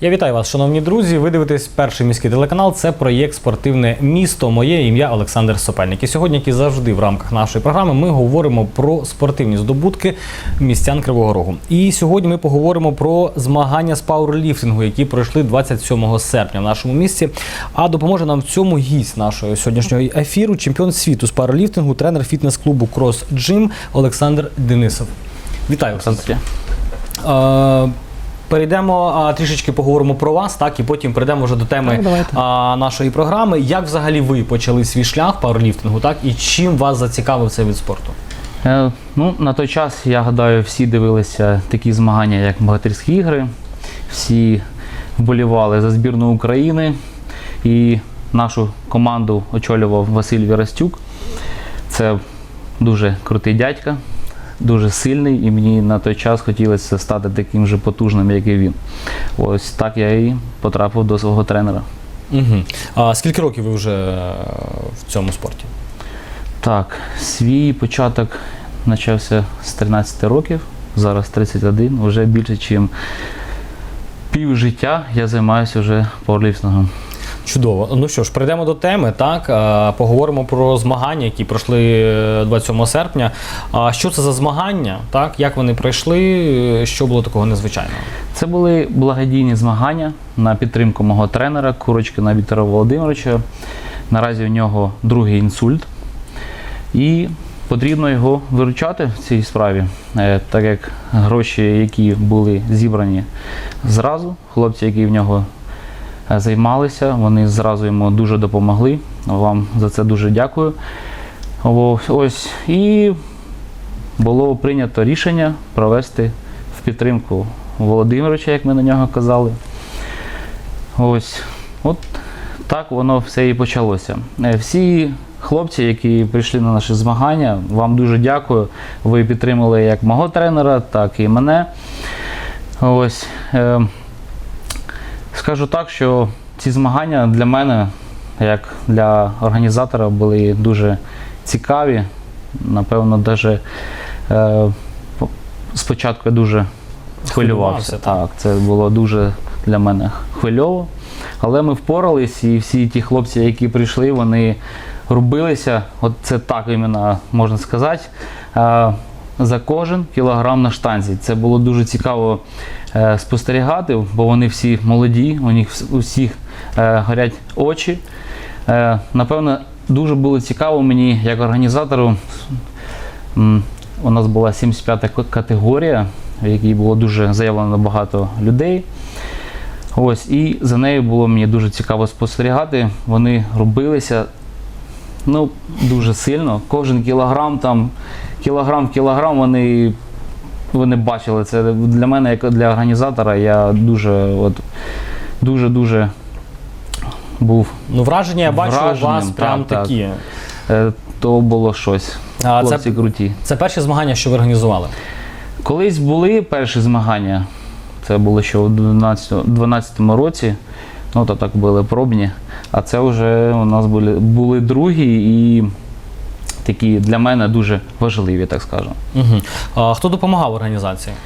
Я вітаю вас, шановні друзі. Ви дивитесь перший міський телеканал. Це проєкт Спортивне місто. Моє ім'я Олександр Сопельник. І сьогодні, як і завжди, в рамках нашої програми, ми говоримо про спортивні здобутки містян Кривого Рогу. І сьогодні ми поговоримо про змагання з пауерліфтингу, які пройшли 27 серпня в нашому місті. А допоможе нам в цьому гість нашого сьогоднішнього ефіру, чемпіон світу з пауерліфтингу, тренер фітнес-клубу Крос Джим Олександр Денисов. Вітаю, Олександр. Перейдемо а, трішечки поговоримо про вас, так і потім перейдемо вже до теми Так, а, нашої програми. Як взагалі ви почали свій шлях пауерліфтингу, так і чим вас зацікавив цей від спорту? Е, ну, на той час, я гадаю, всі дивилися такі змагання, як богатирські ігри. Всі вболівали за збірну України. І нашу команду очолював Василь Вірастюк. Це дуже крутий дядька, дуже сильний, і мені на той час хотілося стати таким же потужним, як і він. Ось так я і потрапив до свого тренера. Угу. А скільки років ви вже е, в цьому спорті? Так, свій початок почався з 13 років, зараз 31, вже більше, ніж пів життя я займаюся вже пауерліфтингом. Чудово. Ну що ж, перейдемо до теми. Так поговоримо про змагання, які пройшли е, 27 серпня. А що це за змагання? Так, як вони пройшли? е, Що було такого незвичайного? Це були благодійні змагання на підтримку мого тренера Курочкина Віктора Володимировича. Наразі у нього другий інсульт. І потрібно його виручати в цій справі, е, так як гроші, які були зібрані зразу, хлопці, які в нього е, займалися, вони зразу йому дуже допомогли. Вам за це дуже дякую. Ось. І було прийнято рішення провести в підтримку Володимировича, як ми на нього казали. Ось, от так воно все і почалося. Е, Всі хлопці, які прийшли на наші змагання, вам дуже дякую. Ви підтримали як мого тренера, так і мене. Ось. Скажу так, що ці змагання для мене, як для організатора, були дуже цікаві. Напевно, навіть е, спочатку я дуже Хвилювався, хвилювався. Так, це було дуже для мене хвильово. Але ми впорались, і всі ті хлопці, які прийшли, вони робилися, от це так іменно можна сказати, е, за кожен кілограм на штанзі. Це було дуже цікаво спостерігати, бо вони всі молоді, у них вс- у всіх е, горять очі. Е, Напевно, дуже було цікаво мені як організатору. У нас була 75-та категорія, в якій було дуже заявлено багато людей. Ось, і за нею було мені дуже цікаво спостерігати. Вони робилися ну, дуже сильно. Кожен кілограм, там, кілограм-кілограм, вони, вони бачили. Це для мене, як для організатора, я дуже от, дуже-дуже був. Ну, враження я бачу у вас прям так, так. такі. е, То було щось. А Хлопці це, круті. це перші змагання, що ви організували. Колись були перші змагання, це було ще у 2012 році, ну то так були пробні. А це вже у нас були, були другі і такі для мене дуже важливі, так скажемо. Угу. А, хто допомагав організації?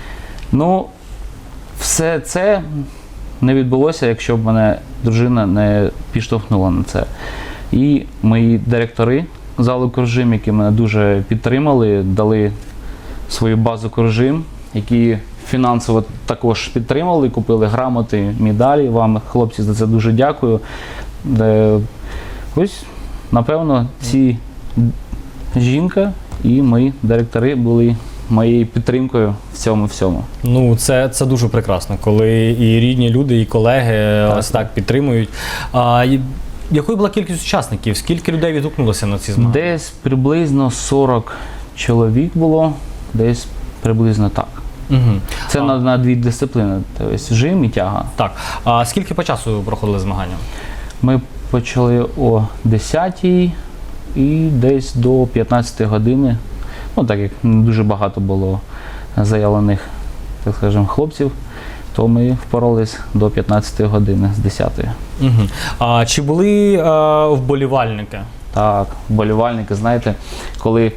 Ну, все це не відбулося, якщо б мене дружина не підштовхнула на це. І мої директори залу Коржим, які мене дуже підтримали, дали свою базу Коржим, які фінансово також підтримали, купили грамоти, медалі. Вам, хлопці, за це дуже дякую. Де, ось, напевно, ці жінка і мої директори були моєю підтримкою в цьому всьому. Ну, це, це дуже прекрасно, коли і рідні люди, і колеги Так. ось так підтримують. А, і якою була кількість учасників? Скільки людей відгукнулося на ці змагання? Десь приблизно 40 чоловік було, десь приблизно так. Угу. Це А. на, на дві дисципліни, тобто жим і тяга. Так. А скільки по часу проходили змагання? Ми почали о 10 і десь до 15 години. Ну, так як дуже багато було заявлених, так скажемо, хлопців, то ми впорались до 15 години з 10. Угу. А чи були а, вболівальники? Так, вболівальники, знаєте, коли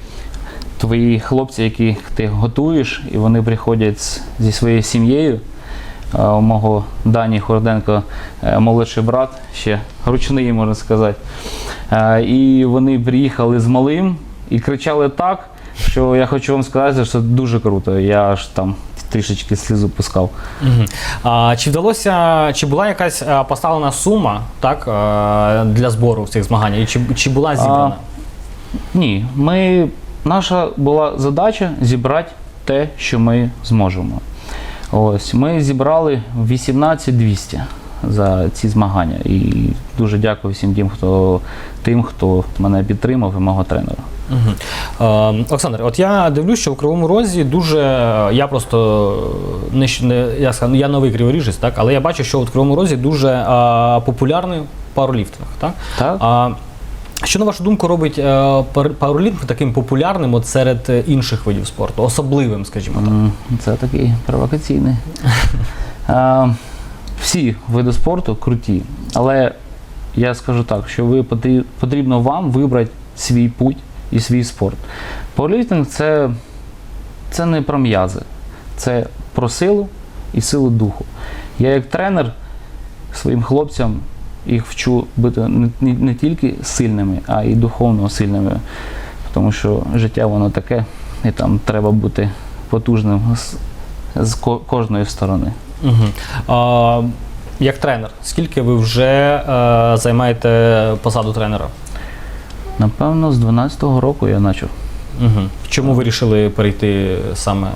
твої хлопці, яких ти готуєш, і вони приходять зі своєю сім'єю, е, у мого Дані Хорденко е, молодший брат, ще ручний, можна сказати. Е, І вони приїхали з малим і кричали так, що я хочу вам сказати, що це дуже круто. Я аж там трішечки слізу пускав. Мгм. А, чи вдалося, чи була якась а, поставлена сума так, а, для збору в цих змаганнях? І чи, чи була зібрана? Ні, ми, наша була задача зібрати те, що ми зможемо. Ось, ми зібрали 18 200 за ці змагання. І дуже дякую всім тим, хто, тим, хто мене підтримав і мого тренера. Угу. Е, Олександр, от я дивлюсь, що в Кривому Розі дуже. Я просто не, не я, скажу, я новий криворіжець, так, але я бачу, що в Кривому Розі дуже а, популярний пауерліфтинг. Так? Так? А, що, на вашу думку, робить е, пауерліфтинг таким популярним от серед е, інших видів спорту, особливим, скажімо так? Це такий провокаційний. Всі види спорту круті, але я скажу так, що ви потрібно вам вибрати свій путь і свій спорт. Пауерліфтинг це, це не про м'язи, це про силу і силу духу. Я як тренер своїм хлопцям їх вчу бути не, не, не тільки сильними, а й духовно сильними. Тому що життя воно таке, і там треба бути потужним з, з ко- кожної сторони. Угу. А, як тренер, скільки ви вже е, займаєте посаду тренера? Напевно, з 12-го року я почав. Угу. Чому ви вирішили перейти саме,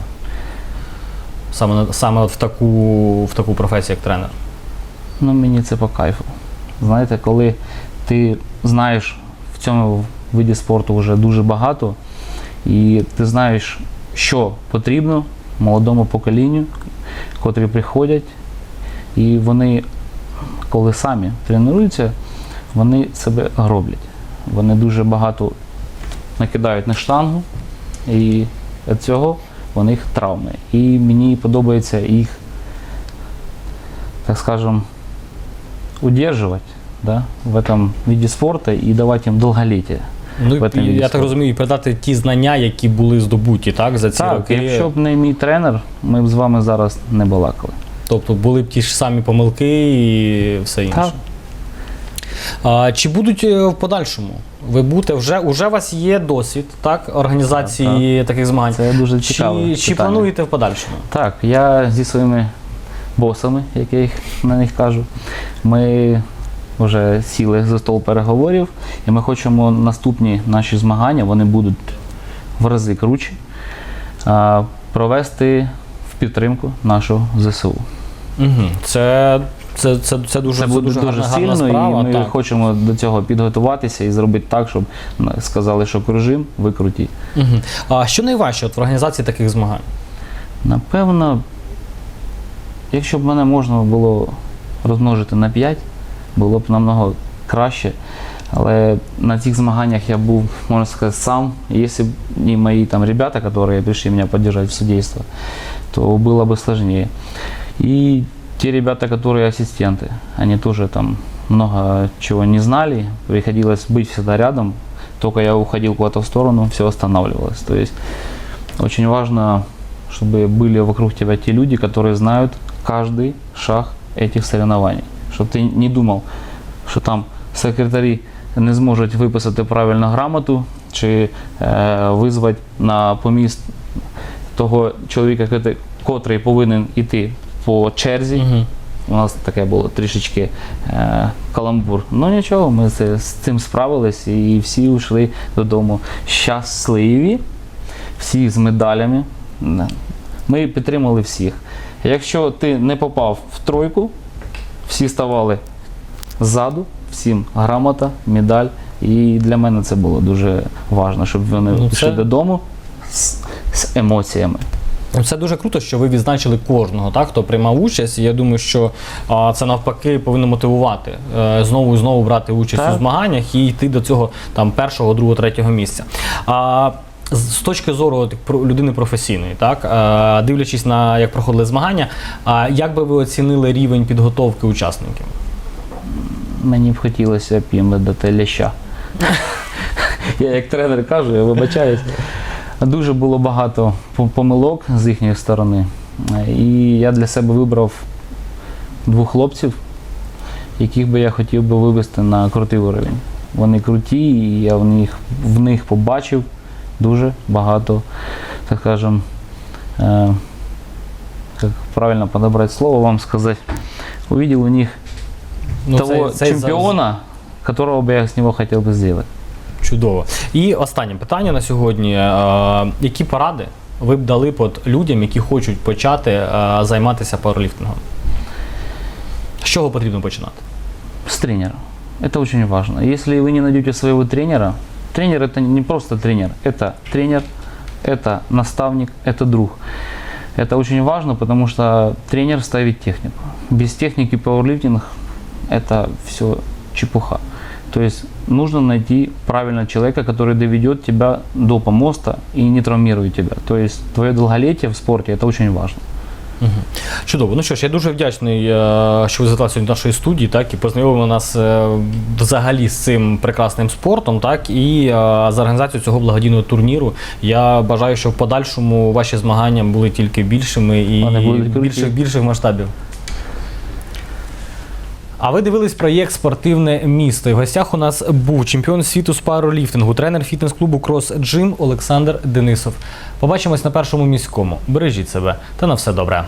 саме, саме от в, таку, в таку професію, як тренер? Ну, мені це по кайфу. Знаєте, коли ти знаєш в цьому виді спорту вже дуже багато, і ти знаєш, що потрібно молодому поколінню, котрі приходять, і вони, коли самі тренуються, вони себе гроблять. Вони дуже багато накидають на штангу, і від цього у них травми. І мені подобається їх, так скажем, удерживать да, в этом виде спорта и давать им долголетие. Ну, В этом я так розумію, передати ті знання, які були здобуті так, за ці Так, роки. якщо б не мій тренер, ми б з вами зараз не балакали. Тобто були б ті ж самі помилки і все інше. Так. А, чи будуть е, в подальшому? Ви будете вже, уже у вас є досвід так, організації таких змагань. Це дуже цікаве Чи, чи плануєте в подальшому? Так, я зі своїми босами, як я їх на них кажу, ми вже сіли за стол переговорів, і ми хочемо наступні наші змагання, вони будуть в рази круче, провести в підтримку нашого ЗСУ. Угу. Це, це, це, це дуже, Це буде дуже, гарна, гарна сильно, справа. і ми так. хочемо до цього підготуватися і зробити так, щоб сказали, що кружим, ви круті. Угу. А що найважче от в організації таких змагань? Напевно, якщо б мене можна було розмножити на 5, було б намного краще. Але на цих змаганнях я був, можна сказати, сам. Если бы не мои там ребята, которые пришли меня поддержать в судейство, то было бы сложнее. И те ребята, которые ассистенты, они тоже там много чего не знали, приходилось быть всегда рядом. Только я уходил куда-то в сторону, все останавливалось. То есть очень важно, чтобы были вокруг тебя те люди, которые знают каждый шаг этих соревнований. Чтобы ты не думал, що там секретарі не зможуть виписати правильно грамоту чи е, визвати на поміст того чоловіка, котрий- котрий повинен іти по черзі. Угу. У нас таке було трішечки е, каламбур. Ну нічого, ми це, з цим справились і всі йшли додому щасливі, всі з медалями. Да. Ми підтримали всіх. Якщо ти не попав в тройку, всі ставали ззаду, всім грамота, медаль. І для мене це було дуже важливо, щоб вони Ну, пішли це- додому з, з емоціями. Це дуже круто, що ви відзначили кожного, так, хто приймав участь. І я думаю, що а, це навпаки повинно мотивувати е, знову і знову брати участь Так. у змаганнях і йти до цього там першого, другого, третього місця. А, з точки зору людини професійної, так е, дивлячись на як проходили змагання, як би ви оцінили рівень підготовки учасників? Мені б хотілося б їм дати ляща. Я як тренер кажу, я вибачаюсь. Дуже було багато помилок з їхньої сторони. І я для себе вибрав двох хлопців, яких би я хотів би вивести на крутий уровень. Вони круті, і я в них, в них побачив дуже багато, так скажем, е, як правильно подобрать слово вам сказать, увидел у них Ну, того це- це чемпіона, которого бы я с него хотел бы сделать. Чудово. І останнє питання на сьогодні. Е, Які поради ви б дали б от людям, які хочуть почати е, займатися пауерліфтингом? З чого потрібно починати? С тренера. Это очень важно. Если вы не найдете своего тренера, тренер это не просто тренер, это тренер, это наставник, это друг. Это очень важно, потому что тренер ставит технику. Без техники пауэрлифтинг это все чепуха. То есть нужно найти правильного человека, который доведет тебя до помоста и не травмирует тебя. То есть твое долголетие в спорте это очень важно. Чудово. Ну що ж, я дуже вдячний, е, що ви сьогодні до нашої студії, так і познайомили нас е, взагалі з цим прекрасним спортом, так і е, за організацію цього благодійного турніру. Я бажаю, щоб в подальшому ваші змагання були тільки більшими і більших більших масштабів. А ви дивились проєкт Спортивне місто. І в гостях у нас був чемпіон світу з пауерліфтингу, тренер фітнес-клубу Крос Джим Олександр Денисов. Побачимось на першому міському. Бережіть себе та на все добре.